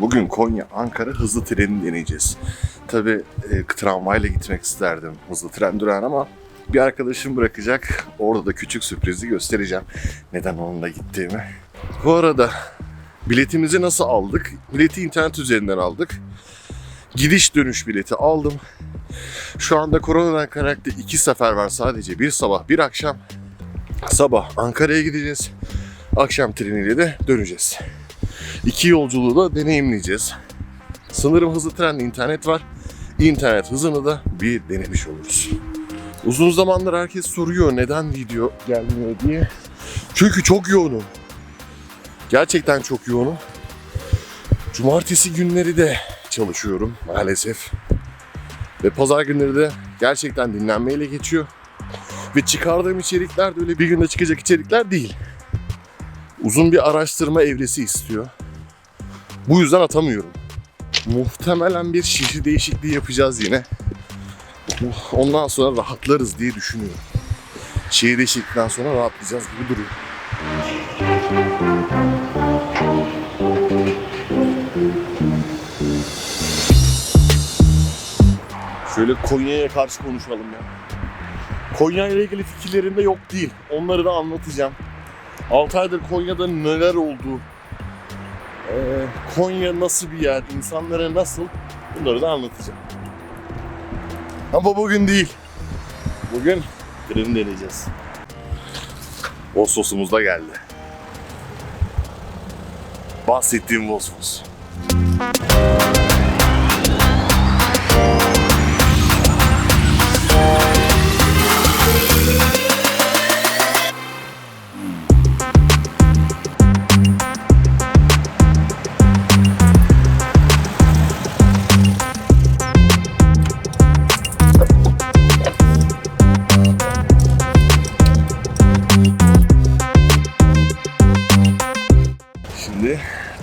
Bugün Konya Ankara hızlı treni deneyeceğiz. Tabi e, tramvayla gitmek isterdim hızlı tren duran ama bir arkadaşım bırakacak. Orada da küçük sürprizi göstereceğim. Neden onunla gittiğimi. Bu arada biletimizi nasıl aldık? Bileti internet üzerinden aldık. Gidiş dönüş bileti aldım. Şu anda koronadan kaynaklı iki sefer var sadece. Bir sabah bir akşam. Sabah Ankara'ya gideceğiz. Akşam treniyle de döneceğiz. İki yolculuğu da deneyimleyeceğiz. Sanırım hızlı trenle internet var. İnternet hızını da bir denemiş oluruz. Uzun zamandır herkes soruyor neden video gelmiyor diye. Çünkü çok yoğunum. Gerçekten çok yoğunum. Cumartesi günleri de çalışıyorum maalesef. Ve pazar günleri de gerçekten dinlenmeyle geçiyor. Ve çıkardığım içerikler de öyle bir günde çıkacak içerikler değil. Uzun bir araştırma evresi istiyor. Bu yüzden atamıyorum. Muhtemelen bir şehir değişikliği yapacağız yine. Ondan sonra rahatlarız diye düşünüyorum. Şehir değişiklikten sonra rahatlayacağız gibi duruyor. Şöyle Konya'ya karşı konuşalım ya. Konya ile ilgili fikirlerim de yok değil. Onları da anlatacağım. 6 aydır Konya'da neler oldu, ee, Konya nasıl bir yer, insanlara nasıl bunları da anlatacağım. Ama bugün değil. Bugün treni deneyeceğiz. Vosvos'umuz da geldi. Bahsettiğim Vosvos. Şimdi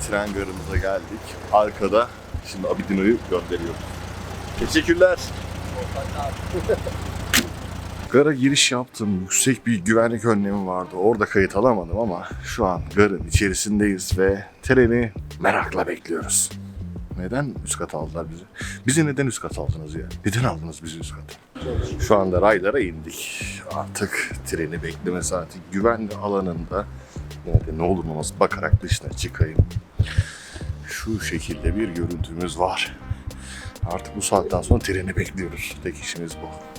tren garımıza geldik. Arkada şimdi Abidino'yu gönderiyorum. Teşekkürler. Gara giriş yaptım. Yüksek bir güvenlik önlemi vardı. Orada kayıt alamadım ama şu an garın içerisindeyiz ve treni merakla bekliyoruz. Neden üst kat aldılar bizi? Bizi neden üst kat aldınız ya? Neden aldınız bizi üst kat? Şu anda raylara indik. Artık treni bekleme saati güvenli alanında Nerede ne olur ne olmaz bakarak dışına çıkayım. Şu şekilde bir görüntümüz var. Artık bu saatten sonra treni bekliyoruz. Tek işimiz bu.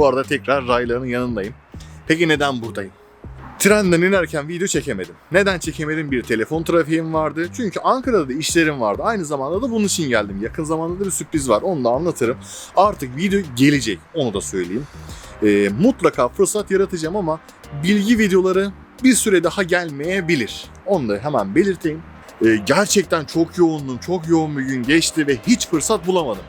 Bu arada tekrar rayların yanındayım. Peki neden buradayım? Trenden inerken video çekemedim. Neden çekemedim? Bir telefon trafiğim vardı. Çünkü Ankara'da da işlerim vardı. Aynı zamanda da bunun için geldim. Yakın zamanda da bir sürpriz var. Onu da anlatırım. Artık video gelecek. Onu da söyleyeyim. e, mutlaka fırsat yaratacağım ama bilgi videoları bir süre daha gelmeyebilir. Onu da hemen belirteyim. E, gerçekten çok yoğundum, çok yoğun bir gün geçti ve hiç fırsat bulamadım.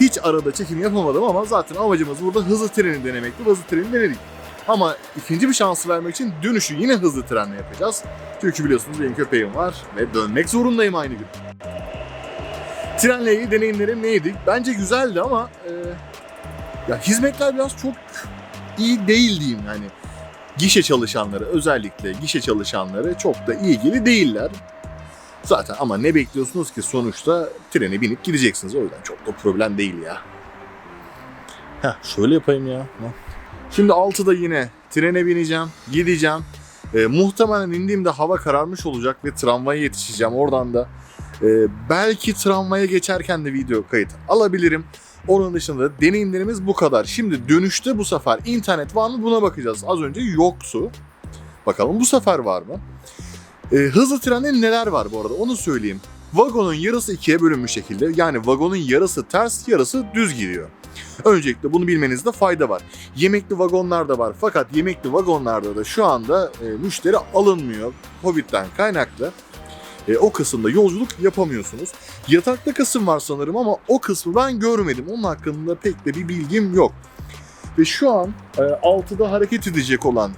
Hiç arada çekim yapamadım ama zaten amacımız burada hızlı treni denemekti. Hızlı treni denedik. Ama ikinci bir şansı vermek için dönüşü yine hızlı trenle yapacağız. Çünkü biliyorsunuz benim köpeğim var ve dönmek zorundayım aynı gün. Trenle ilgili deneyimlerim neydi? Bence güzeldi ama e, ya hizmetler biraz çok iyi değil diyeyim yani. Gişe çalışanları özellikle gişe çalışanları çok da ilgili değiller. Zaten ama ne bekliyorsunuz ki sonuçta trene binip gideceksiniz. O yüzden çok da problem değil ya. Heh, şöyle yapayım ya. Şimdi 6'da yine trene bineceğim, gideceğim. Ee, muhtemelen indiğimde hava kararmış olacak ve tramvaya yetişeceğim. Oradan da e, belki tramvaya geçerken de video kayıt alabilirim. Onun dışında deneyimlerimiz bu kadar. Şimdi dönüşte bu sefer internet var mı buna bakacağız. Az önce yoktu. Bakalım bu sefer var mı? Ee, hızlı trende neler var bu arada onu söyleyeyim. Vagonun yarısı ikiye bölünmüş şekilde. Yani vagonun yarısı ters, yarısı düz gidiyor. Öncelikle bunu bilmenizde fayda var. Yemekli vagonlar da var fakat yemekli vagonlarda da şu anda e, müşteri alınmıyor. Covid'den kaynaklı. E, o kısımda yolculuk yapamıyorsunuz. Yatakta kısım var sanırım ama o kısmı ben görmedim. Onun hakkında pek de bir bilgim yok. Ve şu an e, 6'da hareket edecek olan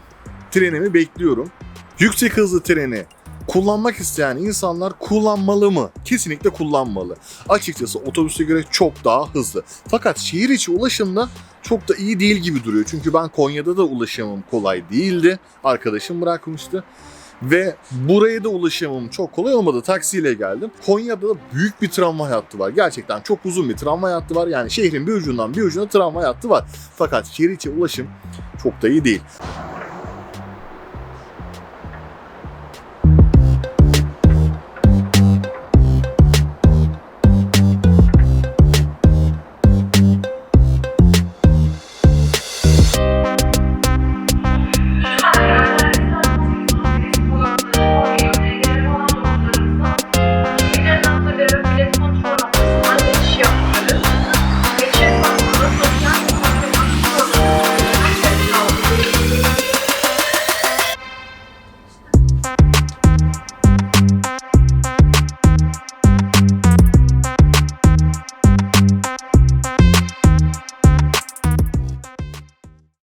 trenimi bekliyorum. Yüksek hızlı treni kullanmak isteyen insanlar kullanmalı mı? Kesinlikle kullanmalı. Açıkçası otobüse göre çok daha hızlı. Fakat şehir içi ulaşımda çok da iyi değil gibi duruyor. Çünkü ben Konya'da da ulaşımım kolay değildi. Arkadaşım bırakmıştı. Ve buraya da ulaşımım çok kolay olmadı. Taksiyle geldim. Konya'da da büyük bir tramvay hattı var. Gerçekten çok uzun bir tramvay hattı var. Yani şehrin bir ucundan bir ucuna tramvay hattı var. Fakat şehir içi ulaşım çok da iyi değil.